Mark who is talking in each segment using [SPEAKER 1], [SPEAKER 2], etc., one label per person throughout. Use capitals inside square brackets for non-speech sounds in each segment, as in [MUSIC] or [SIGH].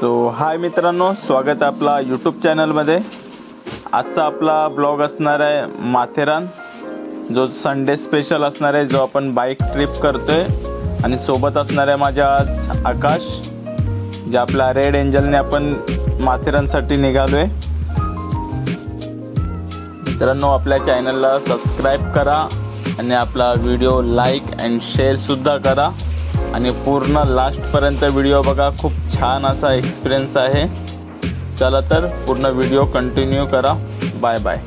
[SPEAKER 1] So हाय मित्रांनो स्वागत आहे आपला यूट्यूब चॅनलमध्ये आजचा आपला ब्लॉग असणार आहे माथेरान जो संडे स्पेशल असणार आहे जो आपण बाईक ट्रिप करतोय. आणि सोबत असणार आहे माझ्या आज आकाश जे आपल्या रेड एंजलने आपण माथेरानसाठी निघालो आहे मित्रांनो आपल्या चॅनलला सबस्क्राईब करा आणि आपला व्हिडिओ लाईक अँड शेअरसुद्धा करा. आणि पूर्ण लास्टपर्यंत व्हिडिओ बघा खूप छान असा एक्सपिरियन्स आहे. चला तर पूर्ण व्हिडिओ कंटिन्यू करा. बाय बाय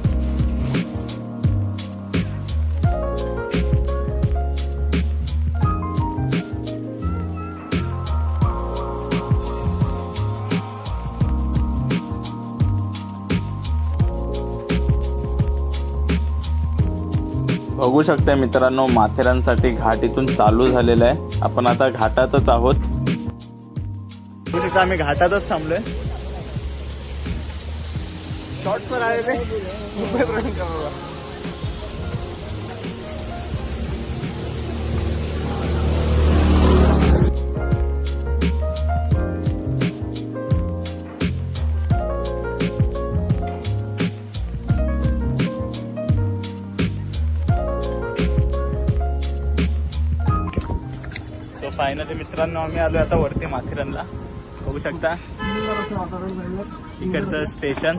[SPEAKER 1] बघू शकता मित्रांनो माथेरानसाठी घाट इथून चालू झालेला आहे. आपण आता घाटातच आहोत. आम्ही घाटातच थांबलोय. शॉर्ट पण आलेले सो फायनली मित्रांनो आम्ही आलो आता वरती माथेरनला. बघू शकता. तिकडचं स्टेशन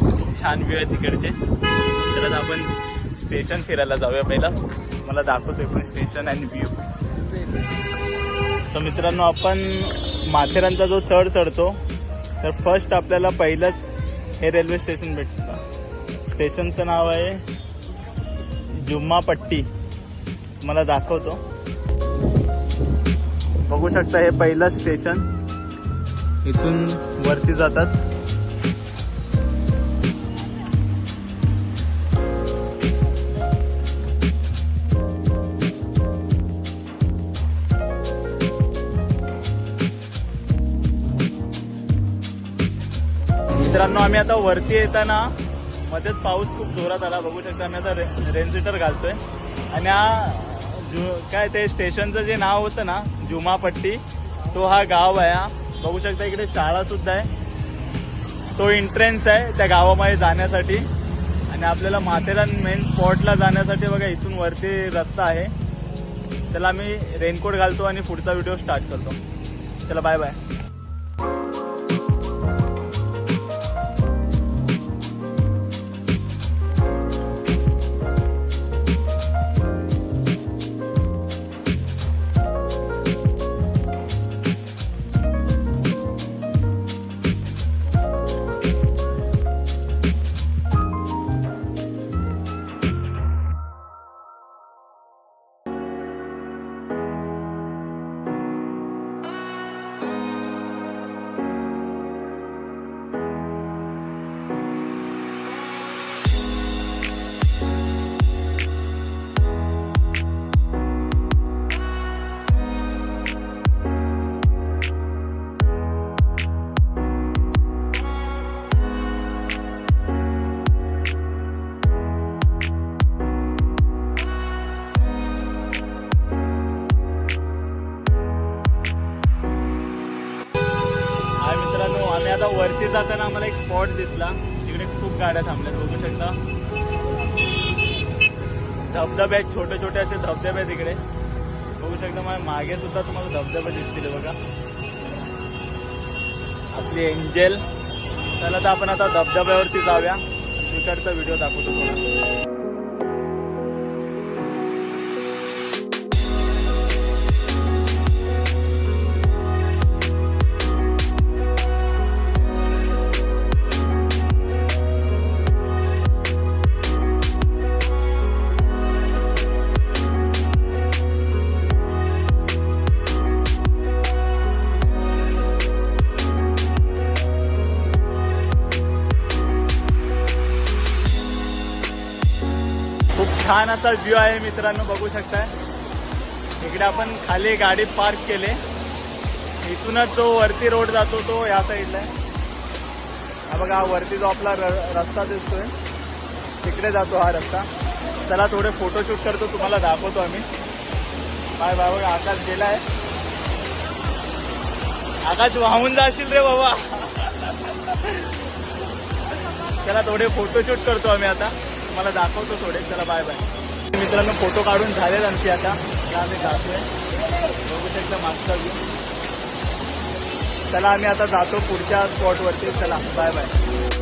[SPEAKER 1] खूप छान व्ह्यू आहे तिकडचे. तर आपण स्टेशन फिरायला जाऊया पहिला. मला दाखवतोय पण स्टेशन आणि व्ह्यू तर मित्रांनो आपण माथेरानचा जो चढ चढतो तर फर्स्ट आपल्याला पहिलंच हे रेल्वे स्टेशन भेटतं. स्टेशनचं नाव आहे जुम्मा पट्टी मला दाखवतो. बघू शकता हे पहिलं स्टेशन इथून वरती जातात. मित्रांनो आम्ही आता वरती येताना मध्येच पाऊस खूप जोरात आला. बघू शकता आम्ही आता रे रेन सीटर घालतोय. आणि हा काय ते स्टेशनचं जे नाव होतं ना जुमापट्टी तो हा गाव आहे हा. बघू शकता इकडे शाळा सुद्धा आहे. तो एंट्रन्स आहे त्या गावामध्ये जाण्यासाठी. आणि आपल्याला माथेरान मेन स्पॉटला जाण्यासाठी बघा इथून वरती रस्ता आहे. चला आम्ही रेनकोट घालतो आणि पुढचा व्हिडिओ स्टार्ट करतो. चला बाय बाय जाताना आम्हाला एक स्पॉट दिसला. तिकडे खूप गाड्या थांबल्यात बघू शकता. धबधबे आहेत छोटे छोटे असे धबधबे आहेत तिकडे. बघू शकता मला मागे सुद्धा तुम्हाला धबधबे दिसतील बघा. आपली एंजेल. चला तर आपण आता धबधब्यावरती जाऊया. तिकडचा व्हिडिओ दाखवतो तुम्हाला. छान असा व्ह्यू आहे मित्रांनो बघू शकताय. इकडे आपण खाली गाडी पार्क केले. इथूनच जो वरती रोड जातो तो या साईडला आहे. हा बघा हा वरती जो आपला र- रस्ता दिसतोय तिकडे जातो हा रस्ता. चला थोडे फोटोशूट करतो तुम्हाला दाखवतो आम्ही. बाय बाय बघा आकाश आहे. आकाश वाहून जाशील रे बाबा. [LAUGHS] चला थोडे फोटोशूट करतो आम्ही आता. तुम्हाला दाखवतो थोडे चला बाय बाय मित्रांनो फोटो काढून झालेत आमची आता. आम्ही जातोय. बघू शकता मागचा घेऊन चला आम्ही आता जातो पुढच्या स्पॉटवरती चला बाय बाय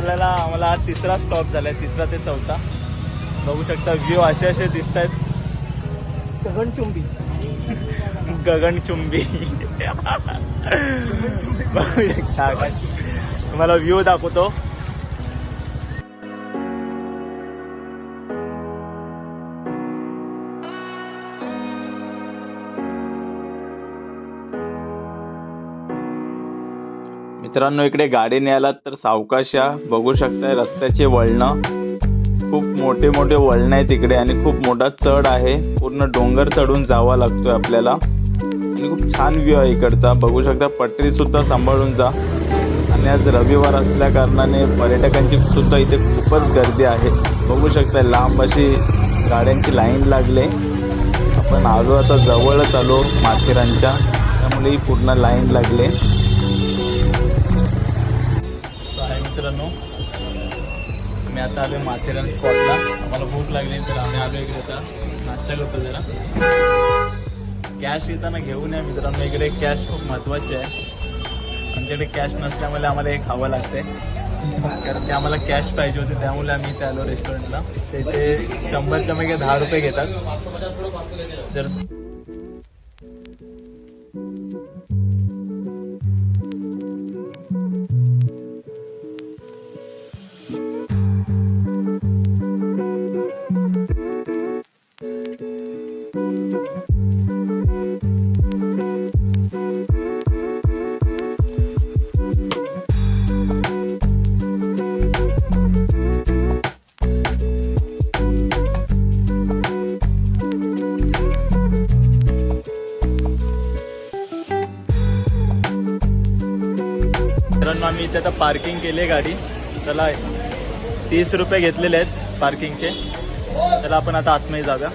[SPEAKER 1] आलेला आम्हाला हा तिसरा स्टॉप झालाय तिसरा ते चौथा. बघू शकता व्ह्यू असे असे दिसत आहेत
[SPEAKER 2] गगनचुंबी.
[SPEAKER 1] गगनचुंबी. बघू शकता आकाश. तुम्हाला व्ह्यू दाखवतो. मित्रांनो इकडे गाडी न्यायला तर सावकाशा बघू शकताय रस्त्याचे वळणं. खूप मोठे मोठे वळणं आहेत इकडे आणि खूप मोठा चढ आहे. पूर्ण डोंगर चढून जावा लागतोय आपल्याला. आणि खूप छान व्ह्यू आहे इकडचा. बघू शकता पटरी सुद्धा सांभाळून जा. आणि आज रविवार असल्या कारणाने पर्यटकांची सुद्धा इथे खूपच गर्दी आहे. बघू शकता लांब अशी गाड्यांची लाईन लागले. आपण आलो आता जवळच आलो माथेरानच्या. त्यामुळे ही पूर्ण लाईन लागले. आता आलो माथेरान स्पॉटला आम्हाला भूक लागली तर आम्ही आलो इकडे आता. नाश्ता करतो जरा. कॅश येताना घेऊन या मित्रांनो. इकडे कॅश खूप महत्त्वाची आहे. आमच्याकडे कॅश नसल्यामुळे आम्हाला हे खावं लागते कारण ते आम्हाला कॅश पाहिजे होते त्यामुळे आम्ही इथे आलो रेस्टॉरंटला ते शंभरच्या मागे दहा रुपये घेतात. जर इथे आता पार्किंग केली आहे गाडी. त्याला तीस रुपये घेतलेले आहेत पार्किंगचे. त्याला आपण आता आतमध्ये जाऊया.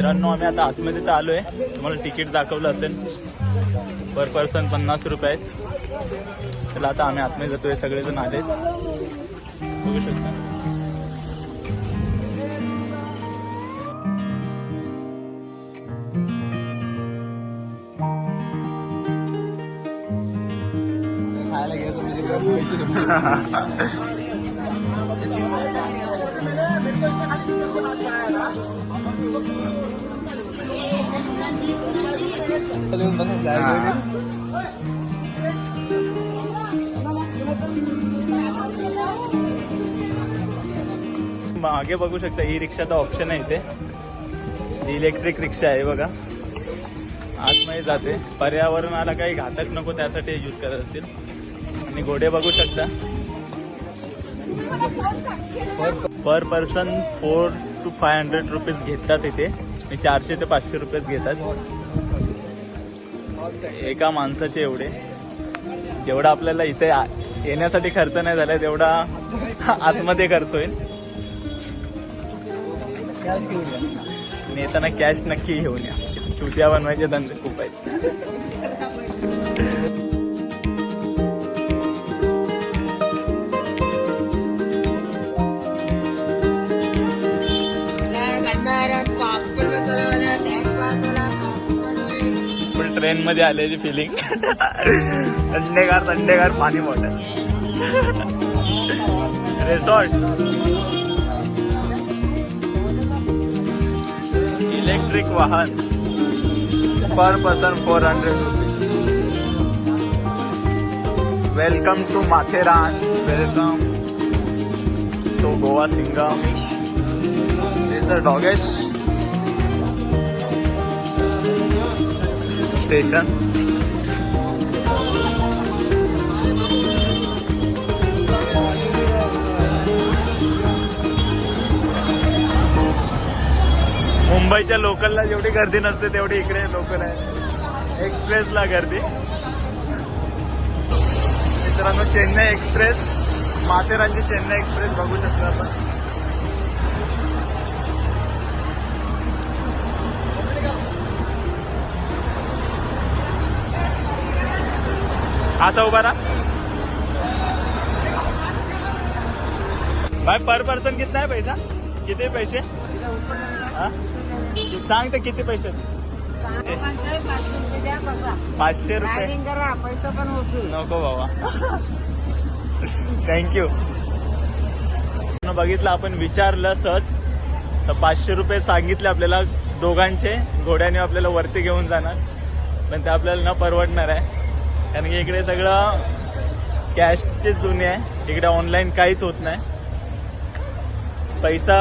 [SPEAKER 1] मित्रांनो आम्ही आता आतमध्ये तर आलोय. तुम्हाला तिकीट दाखवलं असेल. पर पर्सन पन्नास रुपये आहेत. चला आता आम्ही आतमध्ये जातोय. सगळेजण आले बघू शकता.
[SPEAKER 2] खायला घ्यायचं म्हणजे पैसे
[SPEAKER 1] मागे बघू शकता ई रिक्षाचा ऑप्शन आहे इथे. इलेक्ट्रिक रिक्षा आहे बघा. आतमध्ये जाते. पर्यावरणाला काही घातक नको त्यासाठी यूज करत असतील. आणि घोडे बघू शकता. Per person four to five hundred rupees घेतात इथे. चारशे ते पाचशे रुपयेच घेतात. एका माणसाचे एवढे. जेवढा आपल्याला इथे आ- येण्यासाठी खर्च नाही झाला तेवढा आतमध्ये खर्च होईल. आणि येताना कॅश नक्की घेऊन या. चुट्या बनवायचे धंदे खूप आहेत. ट्रेन मध्ये आलेली फिलिंग [LAUGHS] थंडेगार थंडेगार पाणी बॉटल रिसॉर्ट इलेक्ट्रिक वाहन. Per person four hundred rupees welcome to Matheran welcome to Goa Singham is a डॉगेश station? मुंबईच्या लोकलला जेवढी गर्दी नसते तेवढी इकडे लोकल आहे. एक्सप्रेसला गर्दी. मित्रांनो चेन्नई एक्सप्रेस माथेरानची चेन्नई एक्सप्रेस बघू शकतो आपण. असा उभा राहा. भाई पर पर्सन कितना आहे पैसा? किती पैसे? सांग तर किती पैसे? पाचशे रुपये.
[SPEAKER 2] पैसा पण
[SPEAKER 1] नको बाबा थँक्यू बघितलं आपण विचारलं सहज. तर पाचशे रुपये सांगितले आपल्याला दोघांचे. घोड्याने आपल्याला वरती घेऊन जाणार. पण ते आपल्याला न परवडणार आहे. कारण की इकडे सगळं कॅशचेच जुने आहे. इकडे ऑनलाईन काहीच होत नाही. पैसा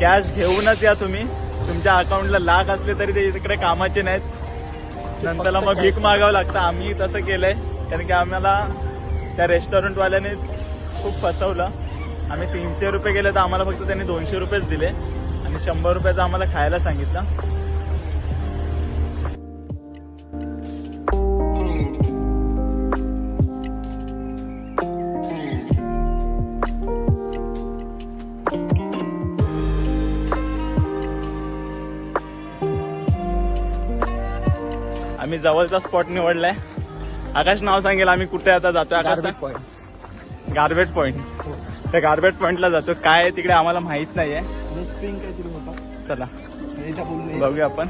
[SPEAKER 1] कॅश घेऊनच या तुम्ही. तुमच्या अकाउंटला लाख असले तरी ते इकडे कामाचे नाहीत. नंतरला मग भीक मागावं लागतं. आम्ही तसं केलंय. कारण की आम्हाला त्या रेस्टॉरंटवाल्याने खूप फसवलं. आम्ही तीनशे रुपये गेले तर आम्हाला फक्त त्यांनी दोनशे रुपयेच दिले. आणि शंभर रुपयाचं आम्हाला खायला सांगितलं. आम्ही जवळचा स्पॉट निवडलाय. आकाश नाव सांगेल आम्ही कुठे आता जातोय आकाश.
[SPEAKER 2] पॉईंट
[SPEAKER 1] गार्बेट पॉइंट त्या गार्बेट पॉइंटला जातो. काय तिकडे आम्हाला माहीत नाहीये.
[SPEAKER 2] स्प्रिंग काहीतरी होता.
[SPEAKER 1] चला. बघूया आपण.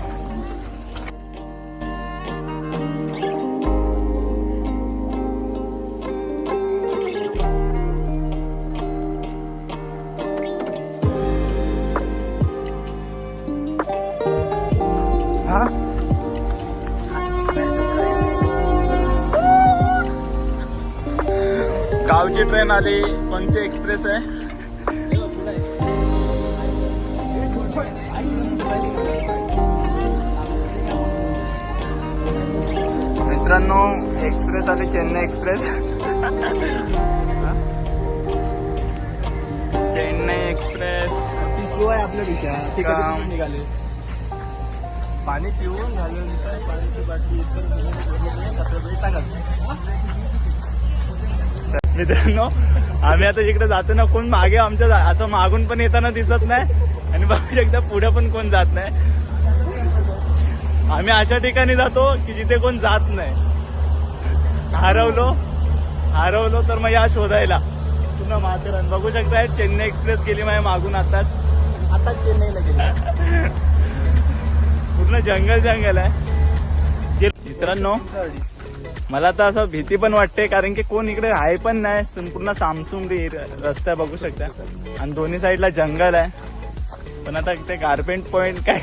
[SPEAKER 1] ट्रेन आली कोणती एक्सप्रेस आहे? मित्रांनो एक्सप्रेस आली चेन्नई एक्सप्रेस. चेन्नई एक्सप्रेस.
[SPEAKER 2] आहे आपल्या विषयात निघाले. पाणी पिऊन झाल्यानंतर पाण्याची बाटली इतर कचरा वेळ टाका
[SPEAKER 1] मित्रांनो आम्ही आता जिकडे जातो ना कोण मागे आमच्या असं मागून पण येताना दिसत नाही. आणि बघू शकता पुढे पण कोण जात नाही. आम्ही अशा ठिकाणी जातो की जिथे कोण जात नाही. हरवलो हरवलो तर मग या शोधायला. पुन्हा माथेरान. बघू शकताय चेन्नई एक्सप्रेस गेली माझ्या मागून आताच.
[SPEAKER 2] आता चेन्नईला गेले.
[SPEAKER 1] पूर्ण जंगल जंगल आहे मित्रांनो मला तर असं भीती पण वाटते कारण की कोण इकडे आहे पण नाही. संपूर्ण सामसुंगडी रस्ता बघू शकता. आणि दोन्ही साईडला जंगल आहे. पण आता ते गारपेट पॉइंट काय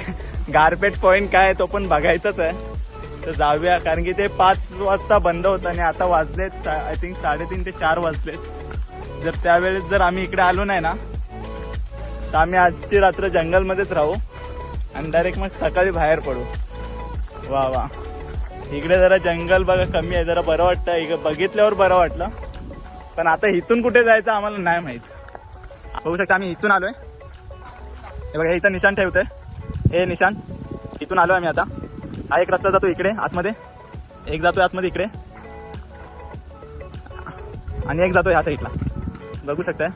[SPEAKER 1] गारपेट पॉइंट काय आहे तो पण बघायचाच आहे. तर जाऊया कारण की ते पाच वाजता बंद होतं आणि आता वाजलेत आय थिंक साडेतीन ते चार वाजलेत. जर त्यावेळेस जर आम्ही इकडे आलो नाही ना तर आम्ही आजची रात्र जंगलमध्येच राहू. आणि डायरेक्ट मग सकाळी बाहेर पडू. वा वा. इकडे जरा जंगल बघा कमी आहे. जरा बरं वाटतं. इकडे बघितल्यावर बरं वाटलं. पण आता इथून कुठे जायचं आम्हाला नाही माहीत. बघू शकता आम्ही इथून आलोय. हे बघा इथं निशाण ठेवतोय. हे निशाण. इथून आलोय आम्ही आता. हा एक रस्ता जातो इकडे आतमध्ये. एक जातोय आतमध्ये इकडे. आणि एक जातो ह्या साईडला बघू शकताय.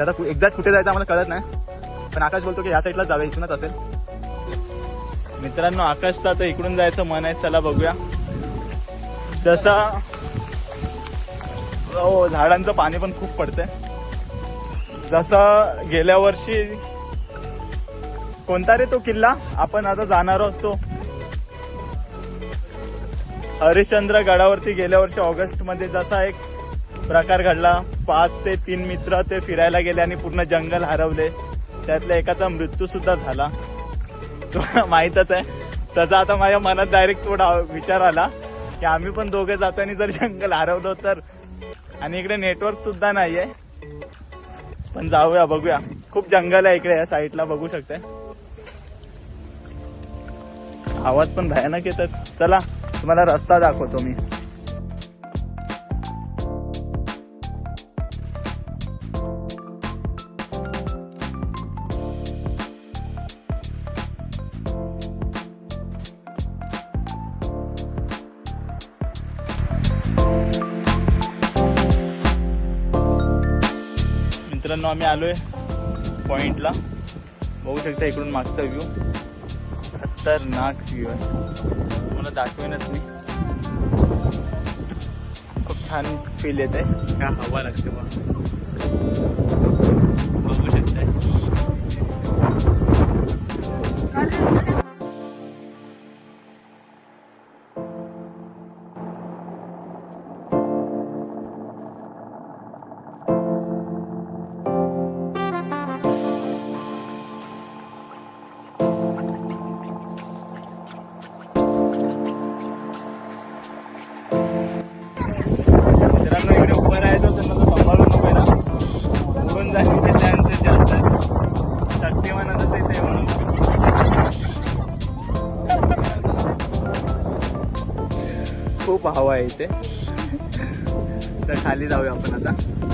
[SPEAKER 1] आता एक्झॅक्ट कुठे जायचं आम्हाला कळत नाही. पण आकाश बोलतो की ह्या साईडला जाऊया इथूनच असेल. मित्रांनो आकाश तर इकडून जायचं मन आहे चला बघूया. जसा हो झाडांचं पाणी पण खूप पडतंय. जसं गेल्या वर्षी कोणता रे तो किल्ला? आपण आता जाणार आहोत तो. हरिश्चंद्र गडावरती गेल्या वर्षी ऑगस्टमध्ये जसा एक प्रकार घडला. पाच ते तीन मित्र ते फिरायला गेले आणि पूर्ण जंगल हरवले. त्यातल्या एकाचा मृत्यू सुद्धा झाला. तुला माहीतच आहे. तसा आता माझ्या मनात डायरेक्ट थोडा विचार आला की आम्ही पण दोघे जाताना जर जंगल हरवलो तर. आणि इकडे नेटवर्क सुद्धा नाहीये. पण जाऊया बघूया. खूप जंगल आहे इकडे या साईडला बघू शकते. आवाज पण भयानक येतात. चला तुम्हाला रस्ता दाखवतो मी. मित्रांनो आम्ही आलोय पॉइंटला. बघू शकता इकडून मागचा व्ह्यू खतरनाक व्ह्यू आहे. तुम्हाला दाखवेनच मी. खूप छान फील येत आहे का हवा लागते बघ. बघू शकताय. खूप हवा आहे इथे. तर खाली जाऊया आपण आता.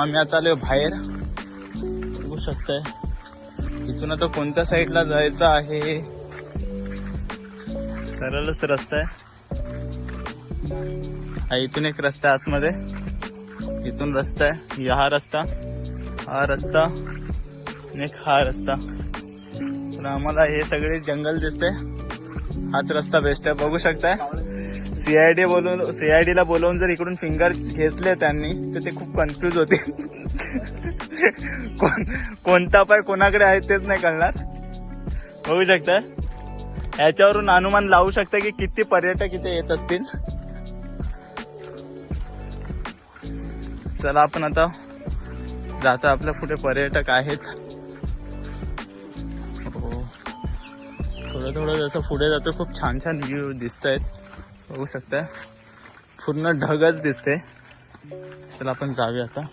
[SPEAKER 1] आम्ही आता आलोय बाहेर. बघू शकताय. इथून आता कोणत्या साईडला जायचं आहे? सरळच रस्ता आहे. हा इथून एक रस्ता आहे आतमध्ये. इथून रस्ता आहे. हा रस्ता. हा रस्ता. आणि एक हा रस्ता. तर आम्हाला हे सगळे जंगल दिसते हाच रस्ता बेस्ट आहे. बघू शकताय. सीआयडी बोलून सीआयडी ला बोलवून जर इकडून फिंगर घेतले त्यांनी तर ते खूप कन्फ्युज होते कोण कोणता पाय कोणाकडे आहे तेच नाही कळणार. बघू शकता. ह्याच्यावरून अनुमान लावू शकता की किती पर्यटक इथे येत असतील. चला आपण आता जातो आपल्या पुढे पर्यटक आहेत. हो. थोडं थोडं जसं पुढे जातो खूप छान छान व्ह्यू दिसत आहेत बघू शकता. पूर्ण ढगच दिसते चला आपण जाऊया आता.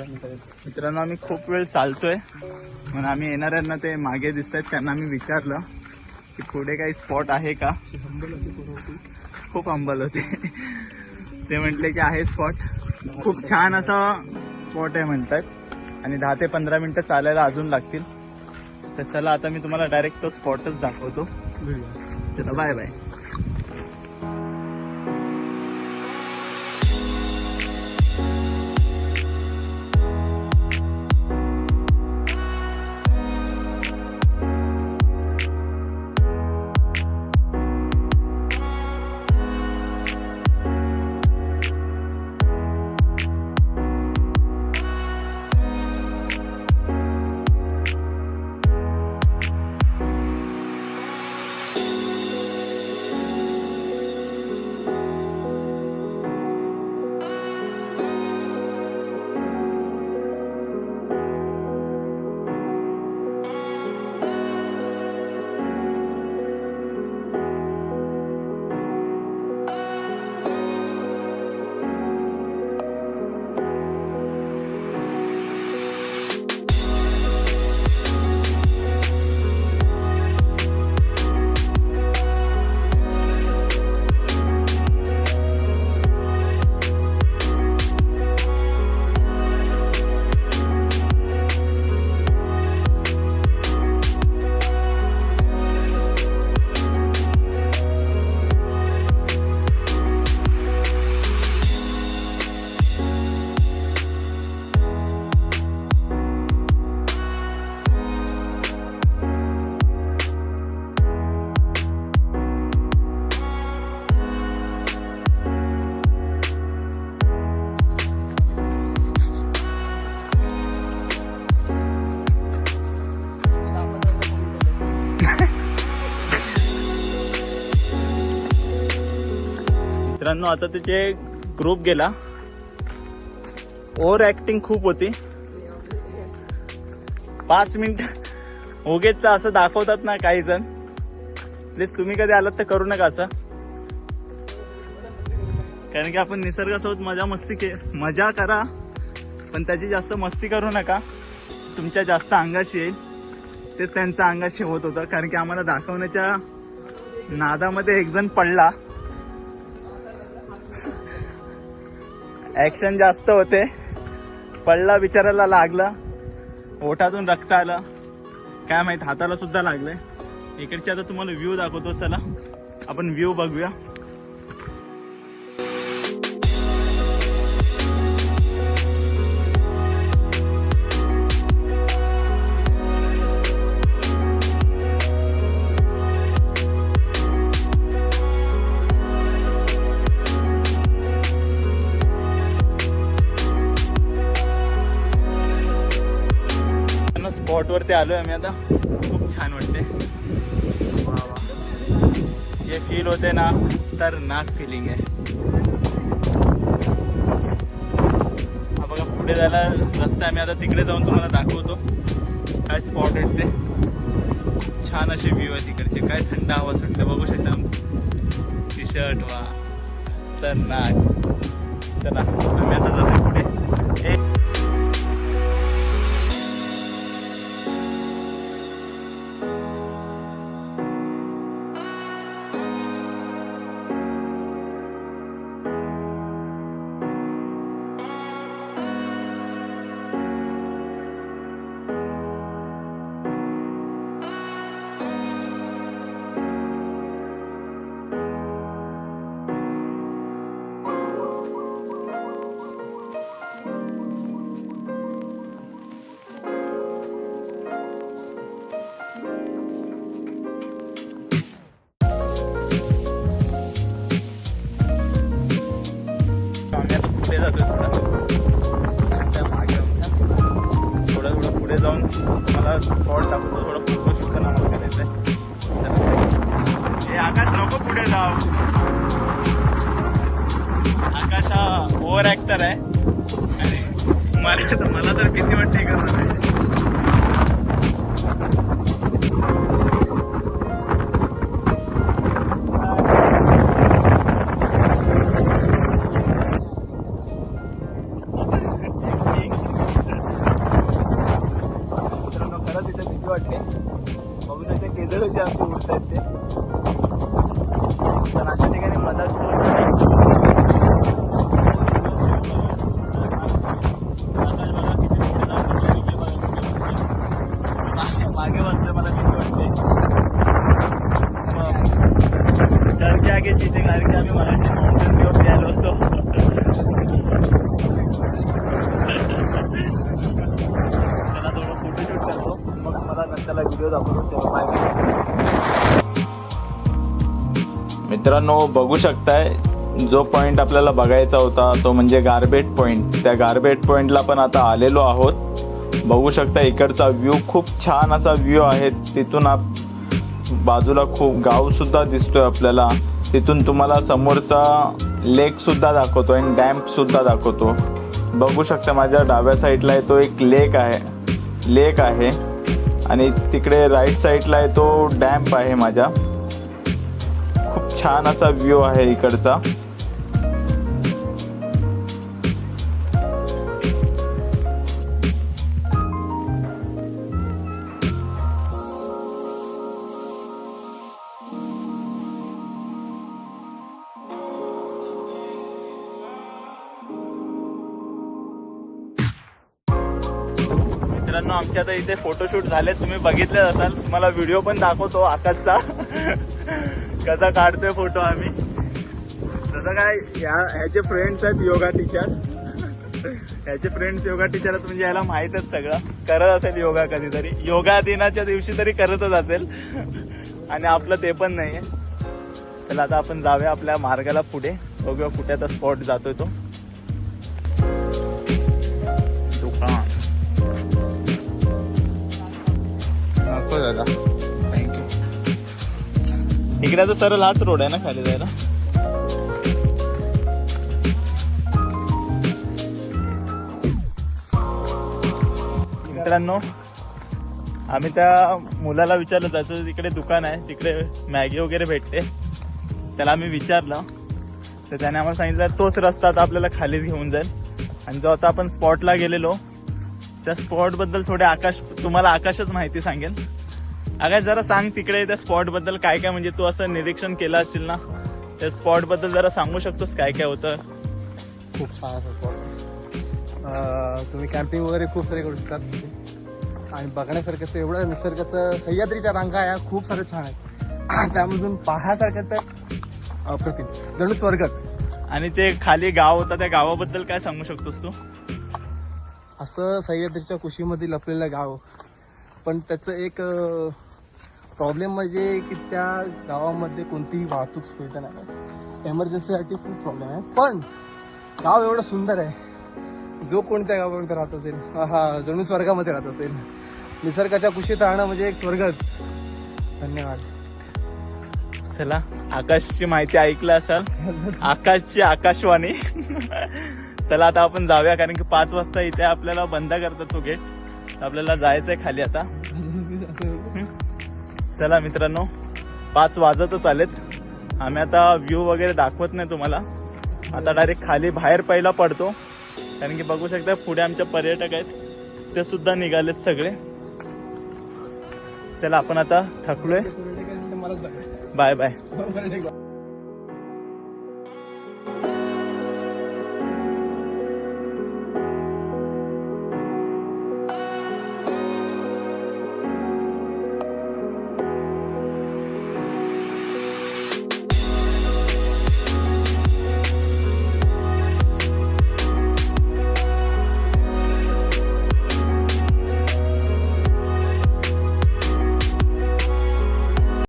[SPEAKER 1] मित्रांनो आम्ही खूप वेळ चालतोय. म्हणून आम्ही येणाऱ्यांना ते मागे दिसत आहेत त्यांना आम्ही विचारलं की पुढे काही स्पॉट आहे का? खूप अंबल होते. ते म्हटले की आहे स्पॉट. खूप छान असा स्पॉट आहे म्हणतात. आणि दहा ते पंधरा मिनिटं चालायला अजून लागतील. तर चला आता मी तुम्हाला डायरेक्ट तो स्पॉटच दाखवतो.
[SPEAKER 2] भेटूया.
[SPEAKER 1] चला बाय बाय मित्रांनो आता त्याचे ग्रुप गेला. ओव्हर ऍक्टिंग खूप होती. पाच मिनिट उगेच असं दाखवतात ना काही जण. प्लीज तुम्ही कधी आलात तर करू नका असं. कारण की आपण निसर्गासोबत मजा मस्ती के मजा करा पण त्याची जास्त मस्ती करू नका. तुमच्या जास्त अंगाशी येईल. तेच त्यांच्या अंगाशी होत होतं. कारण की आम्हाला दाखवण्याच्या नादामध्ये एक जण पडला. ऍक्शन जास्त होते. पडला बिचाराला लागला. ओठातून रक्त आलं. काय माहीत हाताला सुद्धा लागलंय. इकडचे आता तुम्हाला व्ह्यू दाखवतो चला. आपण व्ह्यू बघूया. वरती आलो आहे आम्ही आता. खूप छान वाटते वा वा. जे फील होते ना तर नाक फिलिंग आहे. हा बघा पुढे जायला रस्ता आम्ही आता तिकडे जाऊन तुम्हाला दाखवतो. काय स्पॉट आहेत ते. छान असे व्ह्यू आहे तिकडचे. काय थंड हवा सुटलं बघू शकता टी शर्ट वा. तर नाक चला आम्ही आता जातो किती वाटते का मित्रांनो बघू शकताय जो पॉईंट आपल्याला बघायचा होता तो म्हणजे गार्बेट पॉईंट त्या गार्बेट पॉईंटला पण आता आलेलो आहोत. बघू शकता इकडचा व्ह्यू खूप छान असा व्ह्यू आहे. तिथून आप बाजूला खूप गावसुद्धा दिसतोय आपल्याला. तिथून तुम्हाला समोरचा लेकसुद्धा दाखवतो आणि डॅम्पसुद्धा दाखवतो. बघू शकता माझ्या डाव्या साईडला आहे तो एक लेक आहे. लेक आहे. आणि तिकडे राईट साईडला आहे तो डॅम्प आहे माझ्या. छान असा व्ह्यू आहे इकडचा. आता इथे फोटोशूट झाले तुम्ही बघितले असाल. तुम्हाला व्हिडिओ पण दाखवतो आकाशचा कसा काढतोय फोटो आम्ही. तसं काय या ह्याचे फ्रेंड्स आहेत योगा टीचर ह्याचे फ्रेंड्स योगा टीचर आहेत म्हणजे याला माहीतच सगळं. करत असेल योगा कधीतरी. योगा दिनाच्या दिवशी तरी करतच असेल. आणि आपलं ते पण नाहीये. चला आता आपण जाऊया आपल्या मार्गाला पुढे. बघूया कुठे आता स्पॉट जातोय तो.
[SPEAKER 2] नको दादा. थँक्यू
[SPEAKER 1] इकडे तर सरळ हाच रोड आहे ना खाली जायला? मित्रांनो आम्ही त्या मुलाला विचारलं त्याचं तिकडे दुकान आहे तिकडे मॅगी वगैरे भेटते. त्याला आम्ही विचारलं. तर त्याने आम्हाला सांगितलं तोच रस्ता आता आपल्याला खालीच घेऊन जाईल. आणि जो आता आपण स्पॉटला गेलेलो त्या स्पॉटबद्दल थोडे आकाश तुम्हाला आकाशच माहिती सांगेल. आकाश जरा सांग तिकडे त्या स्पॉटबद्दल काय काय म्हणजे तू असं निरीक्षण केलं असशील ना त्या स्पॉटबद्दल जरा सांगू शकतोस काय काय होतं?
[SPEAKER 2] खूप छान असं spot. तुम्ही कॅम्पिंग वगैरे खूप सारे करू शकतात. आणि बघण्यासारखं एवढं निसर्गाचं सह्याद्रीच्या रांगा या खूप सारे छान आहेत. [CLEARS THROAT] त्यामधून पाहण्यासारखं तर अप्रतिम. जणू स्वर्गच.
[SPEAKER 1] आणि ते खाली गाव होतं त्या गावाबद्दल काय सांगू शकतोस तू?
[SPEAKER 2] असं सह्याद्रीच्या कुशीमध्ये लपलेलं गाव. पण त्याचं एक प्रॉब्लेम म्हणजे की त्या गावामध्ये कोणतीही वाहतूक सुविधा नाही. एमर्जन्सीसाठी खूप प्रॉब्लेम आहे. पण गाव एवढं सुंदर आहे. जो कोणत्या गावामध्ये राहत असेल हा जणू स्वर्गामध्ये राहत असेल. निसर्गाच्या कुशीत राहणं म्हणजे एक स्वर्गच धन्यवाद.
[SPEAKER 1] चला आकाशची माहिती ऐकलं असाल. आकाशची आकाशवाणी. चला आता आपण जाऊया कारण की पाच वाजता इथे आपल्याला बंद करतात तो गेट आपल्याला जायचंय खाली आता. चला मित्रांनो पाच वाजतच आलेत. आम्ही आता व्ह्यू वगैरे दाखवत नाही तुम्हाला. आता डायरेक्ट खाली बाहेर पहिला पडतो. कारण की बघू शकता पुढे आमचे पर्यटक आहेत. ते सुद्धा निघालेत सगळे. चला आपण आता थकलोय. Bye bye.